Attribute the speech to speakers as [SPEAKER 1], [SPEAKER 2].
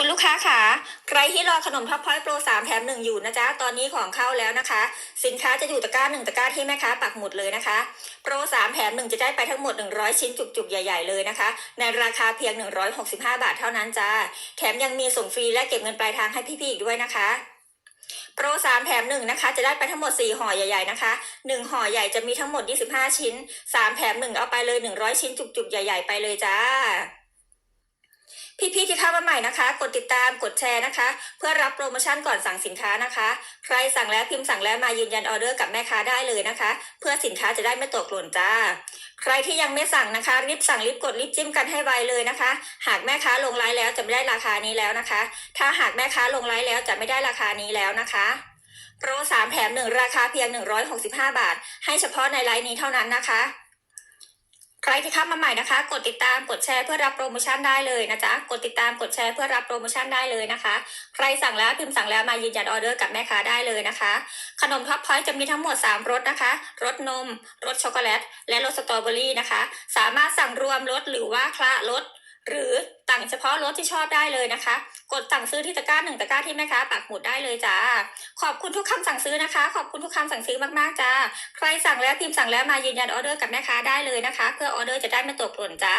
[SPEAKER 1] คุณลูกค้าค่ะ ใครที่รอขนมท็อปพอยต์โปร3แถม1อยู่นะจ๊ะ ตอนนี้ของเข้าแล้วนะคะ สินค้าจะอยู่ตะกร้า1ตะกร้าที่แม่ค้าปักหมุดเลยนะคะ โปร3แถม1จะได้ไปทั้งหมด 100 ชิ้นจุกๆ ใหญ่ ๆ เลยนะคะ ในราคาเพียง 165 บาทเท่านั้นจ้าแถมยังมีส่งฟรีและเก็บเงินปลายทางให้พี่ๆอีกด้วยนะคะโปร3แถม1นะคะ จะได้ไปทั้งหมด4ห่อใหญ่ๆนะคะ1ห่อใหญ่จะมีทั้งหมด 25 ชิ้น3แถม1เอาไปเลย 100 ชิ้นจุกๆ ใหญ่ ๆ ไปเลยจ้า พี่ๆที่เข้ามาใหม่นะคะ กดติดตามกดแชร์นะคะ เพื่อรับโปรโมชั่นก่อนสั่งสินค้านะคะ ใครสั่งแล้วพิมพ์สั่งแล้วมายืนยันออเดอร์กับแม่ค้าได้เลยนะคะ เพื่อสินค้าจะได้ไม่ตกหล่นจ้า ใครที่ยังไม่สั่งนะคะ รีบสั่งรีบกดรีบจิ้มกันให้ไวเลยนะคะ หากแม่ค้าลงไลน์แล้วจะไม่ได้ราคานี้แล้วนะคะ ถ้าหากแม่ค้าลงไลน์แล้วจะไม่ได้ราคานี้แล้วนะคะโปร3แถม1ราคาเพียง 165 บาท ให้เฉพาะในไลน์นี้เท่านั้นนะคะ ใครที่เข้ามาใหม่นะคะ กดติดตามกดแชร์เพื่อรับโปรโมชั่นได้เลยนะจ๊ะกดติดตามกดแชร์เพื่อรับโปรโมชั่นได้เลยนะคะ ใครสั่งแล้วพิมพ์สั่งแล้วมายืนยันออเดอร์กับแม่ค้าได้เลยนะคะ ขนมท็อปพอยต์จะมีทั้งหมด 3รสนะคะรสนมรสช็อกโกแลต และรสสตรอเบอรี่นะคะ สามารถสั่งรวมรสหรือว่าคละรส หรือสั่งเฉพาะรถที่ชอบได้เลยนะคะ กดสั่งซื้อที่ตะกร้าหนึ่งตะกร้าที่แม่ค้าปักหมุดได้เลยจ้า ขอบคุณทุกคำสั่งซื้อนะคะ ขอบคุณทุกคำสั่งซื้อมากๆจ้า ใครสั่งแล้วพิมพ์สั่งแล้วมายืนยันออเดอร์กับแม่ค้าได้เลยนะคะ เพื่อออเดอร์จะได้ไม่ตกหล่นจ้า